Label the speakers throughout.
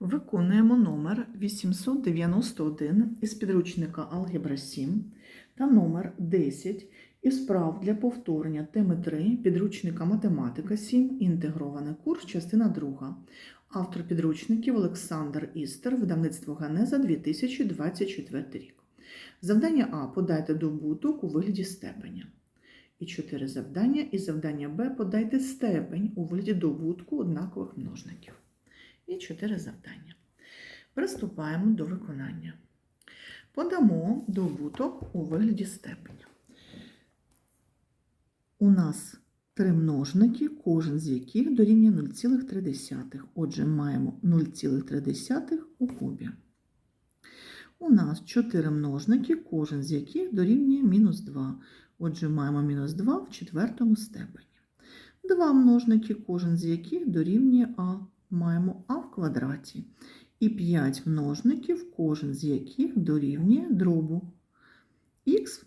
Speaker 1: Виконуємо номер 891 із підручника Алгебра 7 та номер 10 із прав для повторення теми 3 підручника Математика 7, інтегрований курс, частина 2. Автор підручників Олександр Істер, видавництво Ганеза 2024 рік. Завдання А. Подайте добуток у вигляді степеня. І чотири завдання. І завдання Б. Подайте степень у вигляді добутку однакових множників. І чотири завдання. Приступаємо до виконання. Подамо добуток у вигляді степеня. У нас три множники, кожен з яких дорівнює 0,3. Отже, маємо 0,3 у кубі. У нас 4 множники, кожен з яких дорівнює мінус 2. Отже, маємо мінус 2 в четвертому степені. Два множники, кожен з яких дорівнює А. Маємо А в квадраті. І 5 множників, кожен з яких дорівнює дробу. Х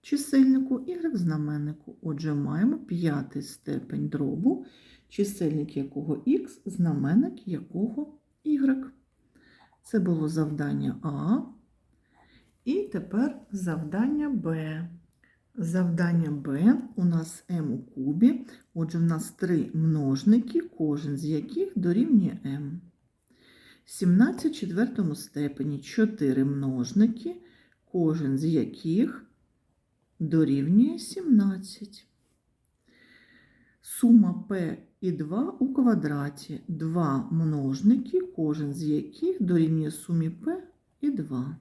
Speaker 1: чисельнику, y в знаменнику. Отже, маємо п'ятий степень дробу, чисельник якого х, знаменник якого y. Це було завдання А. І тепер завдання Б. Завдання Б у нас m у кубі. Отже, в нас три множники, кожен з яких дорівнює m. 17 в четвертому степені 4 множники, кожен з яких дорівнює 17. Сума p і 2 у квадраті. Два множники, кожен з яких дорівнює сумі p і 2.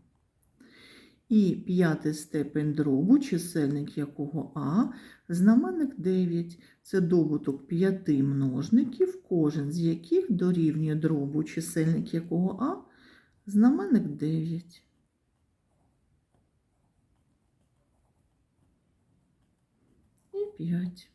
Speaker 1: І п'ятий степень дробу, чисельник якого А, знаменник 9. Це добуток п'яти множників, кожен з яких дорівнює дробу, чисельник якого А, знаменник 9. І 5.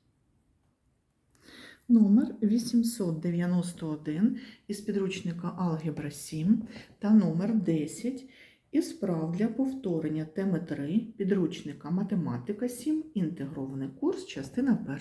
Speaker 1: Номер 891 із підручника Алгебра 7 та номер 10 із справ для повторення теми 3 підручника Математика 7, інтегрований курс, частина 1.